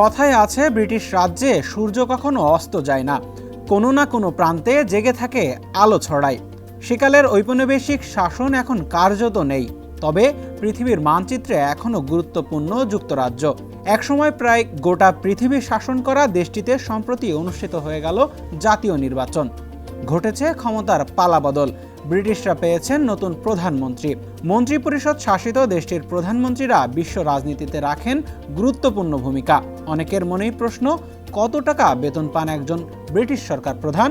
কথায় আছে, ব্রিটিশ রাজ্যে সূর্য কখনো অস্ত যায় না। কোনো না কোনো প্রান্তে জেগে থাকে আলো ছড়ায়। সেকালের ঔপনিবেশিক শাসন এখন কার্যত নেই। তবে পৃথিবীর মানচিত্রে এখনও গুরুত্বপূর্ণ যুক্তরাজ্য। একসময় প্রায় গোটা পৃথিবী শাসন করা দেশটিতে সম্প্রতি অনুষ্ঠিত হয়ে গেল জাতীয় নির্বাচন। ঘটেছে ক্ষমতার পালাবদল। ব্রিটিশরা পেয়েছেন নতুন প্রধানমন্ত্রী। মন্ত্রিপরিষদ শাসিত দেশটির প্রধানমন্ত্রীরা বিশ্ব রাজনীতিতে রাখেন গুরুত্বপূর্ণ ভূমিকা। অনেকের মনেই প্রশ্ন, কত টাকা বেতন পান একজন ব্রিটিশ সরকার প্রধান?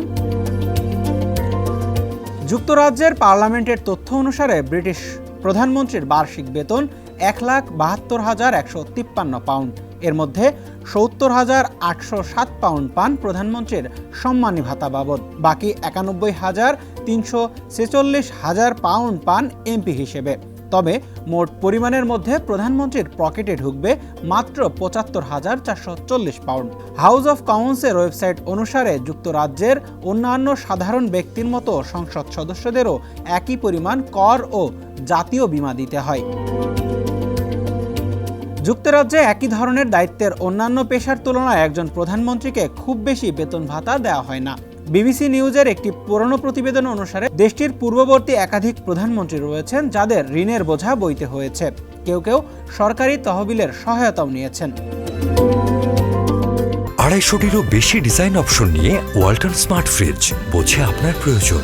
যুক্তরাজ্যের পার্লামেন্টের তথ্য অনুসারে ব্রিটিশ প্রধানমন্ত্রীর বার্ষিক বেতন এক লাখ বাহাত্তর হাজার একশো তিপ্পান্ন পাউন্ড। এর মধ্যে সত্তর হাজার আটশো সাত পাউন্ড পান প্রধানমন্ত্রীর সম্মানী ভাতা বাবদ। বাকি একানব্বই হাজার তিনশো ছেচল্লিশ হাজার পাউন্ড পান এমপি হিসেবে। তবে মোট পরিমাণের মধ্যে প্রধানমন্ত্রীর পকেটে ঢুকবে মাত্র পঁচাত্তর হাজার চারশো চল্লিশ পাউন্ড। হাউস অফ কমন্সের ওয়েবসাইট অনুসারে যুক্তরাজ্যের অন্যান্য সাধারণ ব্যক্তির মতো সংসদ সদস্যদেরও একই পরিমাণ কর ও জাতীয় বীমা দিতে হয়। যুক্তরাজ্যে একই ধরনের দায়িত্বের অন্যান্য পেশার তুলনায় একজন প্রধানমন্ত্রীকে খুব বেশি বেতন ভাতা দেওয়া হয় না। বিবিসি নিউজের একটি পুরনো প্রতিবেদন অনুসারে, দেশটির পূর্ববর্তী একাধিক প্রধানমন্ত্রী রয়েছেন যাদের ঋণের বোঝা বইতে হয়েছে। কেউ কেউ সরকারি তহবিলের সহায়তাও নিয়েছেন। আড়াইশোটিরও বেশি ডিজাইন অপশন নিয়ে ওয়াল্টন স্মার্ট ফ্রিজ, বোঝে আপনার প্রয়োজন।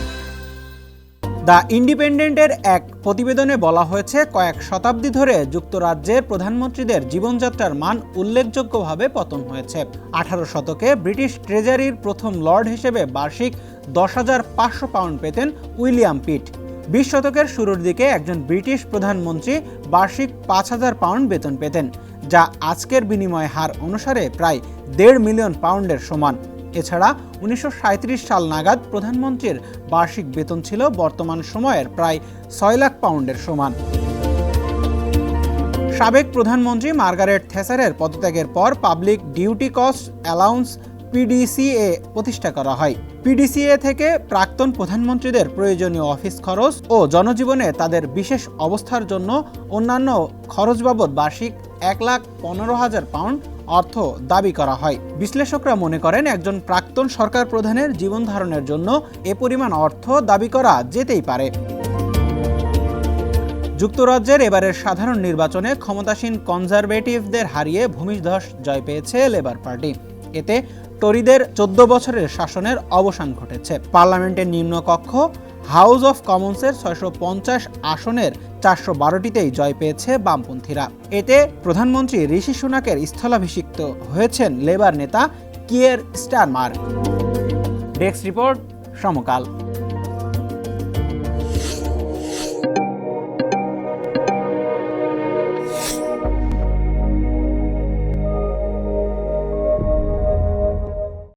দ্য ইন্ডিপেন্ডেন্টের এক প্রতিবেদনে বলা হয়েছে, কয়েক শতাব্দী ধরে যুক্তরাজ্যের প্রধানমন্ত্রীদের জীবনযাত্রার মান উল্লেখযোগ্যভাবে পতন হয়েছে। আঠারো শতকে ব্রিটিশ ট্রেজারির প্রথম লর্ড হিসেবে বার্ষিক দশ হাজার পাঁচশো পাউন্ড পেতেন উইলিয়াম পিট। বিশ শতকের শুরুর দিকে একজন ব্রিটিশ প্রধানমন্ত্রী বার্ষিক পাঁচ হাজার পাউন্ড বেতন পেতেন, যা আজকের বিনিময় হার অনুসারে প্রায় দেড় মিলিয়ন পাউন্ডের সমান। এছাড়া উনিশশো সাঁইত্রিশ সাল নাগাদ প্রধানমন্ত্রীর বার্ষিক বেতন ছিল বর্তমান সময়ের প্রায় ছয় লাখ পাউন্ডের সমান। সাবেক প্রধানমন্ত্রী মার্গারেট থেসারের পদত্যাগের পর public duty cost allowance PDCA প্রতিষ্ঠা করা হয়। পিডিসিএ থেকে প্রাক্তন প্রধানমন্ত্রীদের প্রয়োজনীয় অফিস খরচ ও জনজীবনে তাদের বিশেষ অবস্থার জন্য অন্যান্য খরচ বাবদ বার্ষিক এক লাখ পনেরো হাজার পাউন্ড অর্থ দাবি করা হয়। বিশ্লেষকরা মনে করেন, একজন প্রাক্তন সরকার প্রধানের জীবন ধারণের জন্য এ পরিমাণ অর্থ দাবি করা যেতেই পারে। যুক্তরাজ্যের এবারের সাধারণ নির্বাচনে ক্ষমতাসীন কনজারভেটিভদের হারিয়ে ভূমিধস জয় পেয়েছে লেবার পার্টি। এতে টরিদের চোদ্দ বছরের শাসনের অবসান ঘটেছে। পার্লামেন্টের নিম্নকক্ষ হাউস অফ কমন্সের ছয়শো পঞ্চাশ আসনের চারশো বারোটিতেই জয় পেয়েছে বামপন্থীরা। এতে প্রধানমন্ত্রী ঋষি সুনাকের স্থলাভিষিক্ত হয়েছেন লেবার নেতা Keir Starmer desk report Samakal.